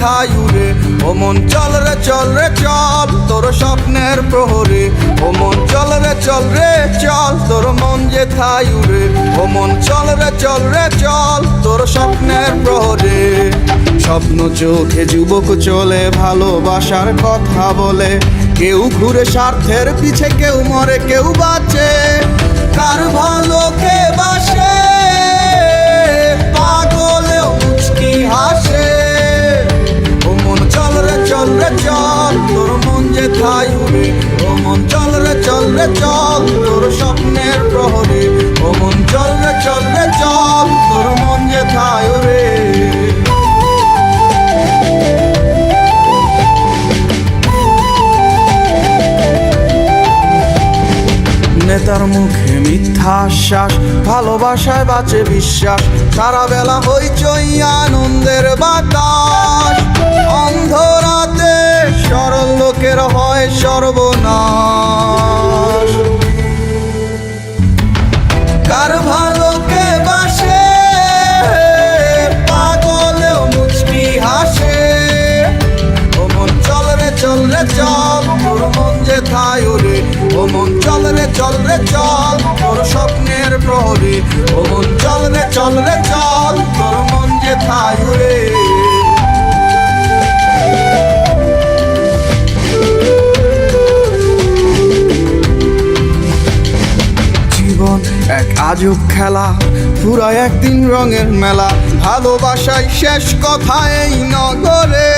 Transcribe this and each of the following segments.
মাথায় উড়ে ও মন চল রে চল রে, চল তোর স্বপ্নের প্রহরে। ও মন চল রে চল রে, চল তোর মন যে থাই উড়ে ও মন চল রে চল রে, চল তোর স্বপ্নের প্রহরে। স্বপ্ন চোখে যুবক চলে, ভালোবাসার কথা বলে। কেউ ঘুরে স্বার্থের পিছে, কেউ মরে, কেউ বাঁচে। কার ভালো কে বাঁচে নেতার মুখে মিথ্যা আশ্বাস, ভালোবাসায় বাঁচে বিশ্বাস। সারা বেলা হইচই আনন্দের বাতাস। অন্ধরাতে সরল লোকের হয় সর্বনাশ। কার ভালোকে বাসে, পাগলেও মুচকি হাসে। ও মন চল রে চল চল মন যে মন চল রে চল, তোর স্বপ্নের প্রহরে। ও মন, চল রে চল রে, চল, তোর মন যে থাই জীবন এক আজব খেলা, পুরা একদিন রঙের মেলা ভালোবাসায় শেষ কথা এই নগরে।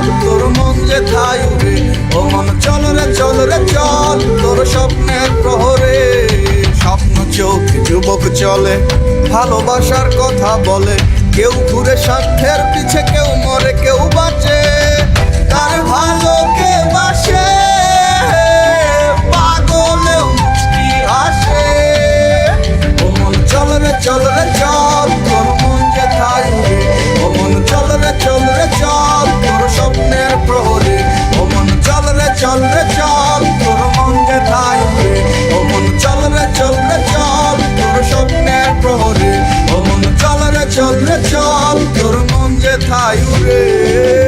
চল, তোর মন যে থাই উড়ে ও মন, চল রে চল রে, চল, তোর স্বপ্নের প্রহরে। স্বপ্ন চোখ, যুবক চলে, ভালোবাসার কথা বলে, কেউ ঘুরে স্বার্থের you